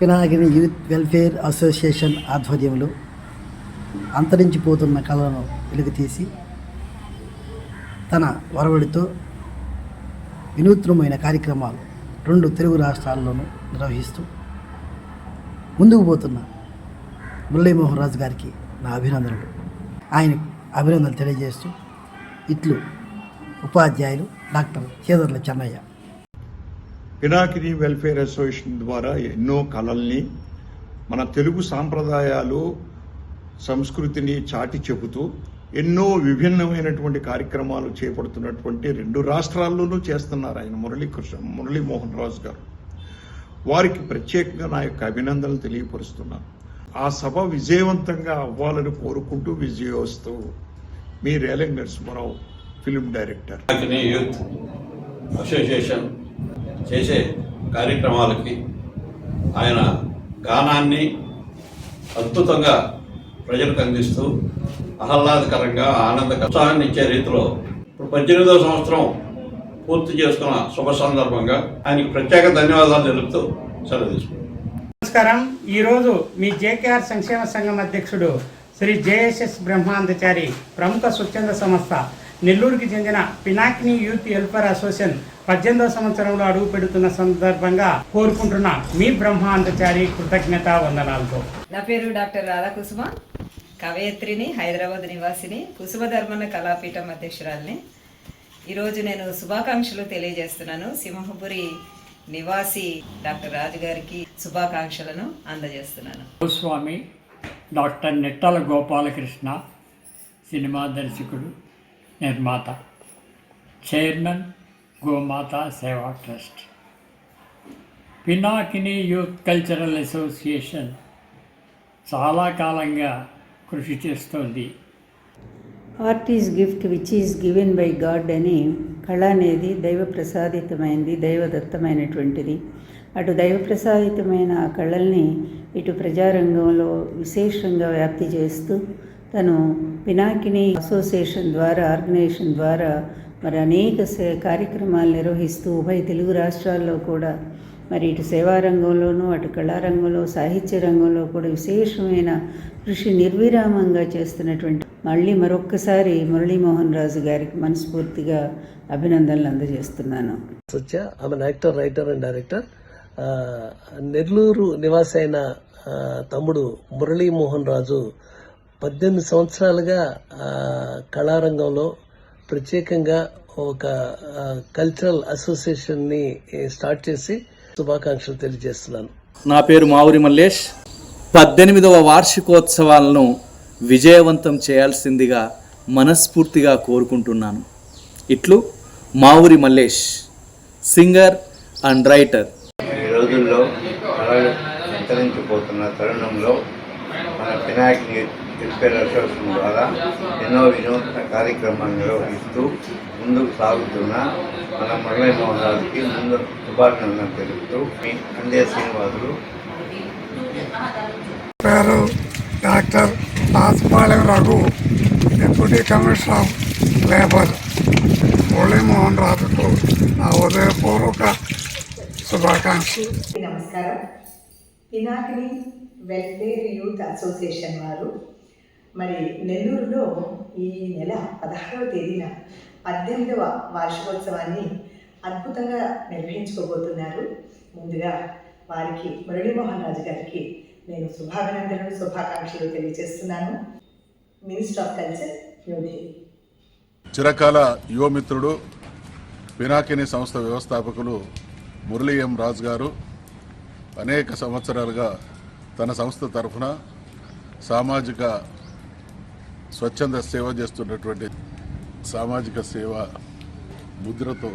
పినాగిని youth welfare association ఆధ్వర్యంలో అంతరించిపోతున్న కళలను వెలుగుతీసి తన వరవడితో వినూత్నమైన కార్యక్రమాలు రెండు తెలుగు రాష్ట్రాల్లోనూ నిర్వహిస్తూ ముందుకు పోతున్న మురళీమోహన్ రాజు గారికి నా అభినందనలు. ఆయన అభినందనలు తెలియజేస్తూ ఇట్లు ఉపాధ్యాయులు doctor Chedarla Chennaiah. Pinakini welfare association ద్వారా ఎన్నో కళల్ని మన తెలుగు సాంప్రదాయాలు సంస్కృతిని చాటి చెబుతూ ఎన్నో విభిన్నమైనటువంటి కార్యక్రమాలు చేపడుతున్నటువంటి రెండు రాష్ట్రాల్లోనూ చేస్తున్నారు ఆయన మురళీకృష్ణ మురళీమోహన్ రాజు గారు. వారికి ప్రత్యేకంగా నా యొక్క అభినందనలు తెలియపరుస్తున్నాను ఆ సభ విజయవంతంగా అవ్వాలని కోరుకుంటూ విజయోస్తూ మీ Relang Narasimharao film director. Association చేసే కార్యక్రమాలకి ఆయన గానాన్ని అద్భుతంగా ప్రజలకు అందిస్తూ ఆహ్లాదకరంగా ఆనంద ఉత్సాహాన్ని ఇచ్చే రీతిలో ఇప్పుడు పద్దెనిమిదవ సంవత్సరం పూర్తి చేసుకున్న శుభ సందర్భంగా ఆయనకి ప్రత్యేక ధన్యవాదాలు తెలుపుతూ సెలవు నమస్కారం. ఈరోజు మీ జేకేఆర్ సంక్షేమ సంఘం అధ్యక్షుడు శ్రీ జేఎస్ఎస్ బ్రహ్మాందచారి ప్రముఖ స్వచ్ఛంద సంస్థ నెల్లూరుకి చెందిన పినాకిని యూత్ వెల్ఫేర్ అసోసియేషన్ పద్దెనిమిదవ సంవత్సరంలో అడుగు పెడుతున్న సందర్భంగా కోరుకుంటున్న మీ బ్రహ్మాందచారి కృతజ్ఞత వందనాలతో. నా పేరు డాక్టర్ రాధాకుసుమ కవయత్రిని హైదరాబాద్ నివాసిని కుసుమ ధర్మన కళాపీఠం అధ్యక్షురాలిని. ఈరోజు నేను శుభాకాంక్షలు తెలియజేస్తున్నాను. సింహపురి నివాసి డాక్టర్ రాజు గారికి శుభాకాంక్షలను అందజేస్తున్నాను. గోస్వామి డాక్టర్ నెట్టల గోపాలకృష్ణ సినిమా దర్శకుడు. నిర్మాత chairman Gomata Seva trust. Pinakini youth cultural association చాలా కాలంగా కృషి చేస్తోంది. Art is gift which is given by God అని కళ అనేది దైవ ప్రసాదితమైంది దైవదత్తమైనటువంటిది అటు దైవ ప్రసాదితమైన ఆ కళల్ని ఇటు ప్రజారంగంలో విశేషంగా వ్యాప్తి చేస్తూ తను పినాకిని అసోసియేషన్ ద్వారా ఆర్గనైజేషన్ ద్వారా మరి అనేక సే- కార్యక్రమాలు నిర్వహిస్తూ ఉభయ తెలుగు రాష్ట్రాల్లో కూడా మరి ఇటు సేవా రంగంలోనూ అటు కళారంగంలో సాహిత్య రంగంలో కూడా విశేషమైన కృషి నిర్విరామంగా చేస్తున్నటువంటి మళ్ళీ మరొక్కసారి మురళీమోహన్ రాజు గారికి మనస్ఫూర్తిగా అభినందనలు అందజేస్తున్నాను. సత్య ఆమె actor writer and director. Nellore నివాసైన తమ్ముడు మురళీమోహన్ రాజు పద్దెనిమిది సంవత్సరాలుగా ఆ, కళారంగంలో ప్రత్యేకంగా ఒక కల్చరల్ అసోసియేషన్ని స్టార్ట్ చేసి శుభాకాంక్షలు తెలియజేస్తున్నాను. నా పేరు మావురి మల్లేష్. పద్దెనిమిదవ వార్షికోత్సవాలను విజయవంతం చేయాల్సిందిగా మనస్ఫూర్తిగా కోరుకుంటున్నాను. ఇట్లు Mavuri Mallesh singer and writer. ఈ రోజుల్లో కళలు అంతరించిపోతున్న తరుణంలో మన పినాయక్ వెల్ఫేర్ అసోసియేషన్ ద్వారా ఎన్నో వినూత్న కార్యక్రమాలు నిర్వహిస్తూ ముందుకు సాగుతున్న మన మురళీమోహన్ రాజుకి ముందు శుభాభినందనలు తెలుపుతూ మీ అందే శ్రీనివాసులు. పేరు doctor Rajapalem Raghu deputy commissioner of labour. Muralimohan రాజుకు నా ఉదయపూర్వక శుభాకాంక్షలు. నమస్కారం. పినాకిని వెల్ఫేర్ యూత్ అసోసియేషన్ వారు. మరి నెల్లూరులో ఈ నెల పదహారవ తేదీన పద్దెనిమిదవ వార్షికోత్సవాన్ని అద్భుతంగా నిర్వహించుకోబోతున్నారు. ముందుగా వారికి మురళీమోహన్ రాజు గారికి నేను శుభాభినందనలు శుభాకాంక్షలు తెలియజేస్తున్నాను. మినిస్టర్ ఆఫ్ కల్చర్ న్యూఢిల్లీ చిరకాల యువమిత్రుడు పినాకిని సంస్థ వ్యవస్థాపకులు మురళీ ఎం రాజు గారు అనేక సంవత్సరాలుగా తన సంస్థ తరఫున సామాజిక స్వచ్ఛంద సేవ చేస్తున్నటువంటి సామాజిక సేవ ముద్రతో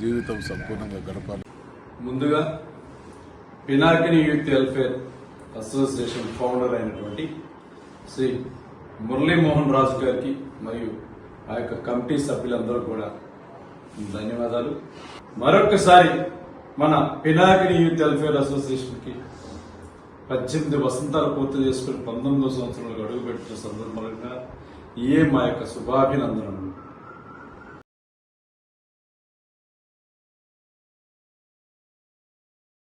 జీవితం సంపూర్ణంగా గడపాలి. ముందుగా Pinakini youth welfare association founder అయినటువంటి శ్రీ మురళీమోహన్ రాజు గారికి మరియు ఆ యొక్క కమిటీ సభ్యులందరూ కూడా ధన్యవాదాలు. మరొకసారి మన పినాకిని యూత్ వెల్ఫేర్ అసోసియేషన్కి పద్దెనిమిది వసంతాలు పూర్తి చేసుకుని పంతొమ్మిదో సంవత్సరంలో అడుగుపెట్టిన సందర్భంగా ఏ మా యొక్క శుభాభినందనలు?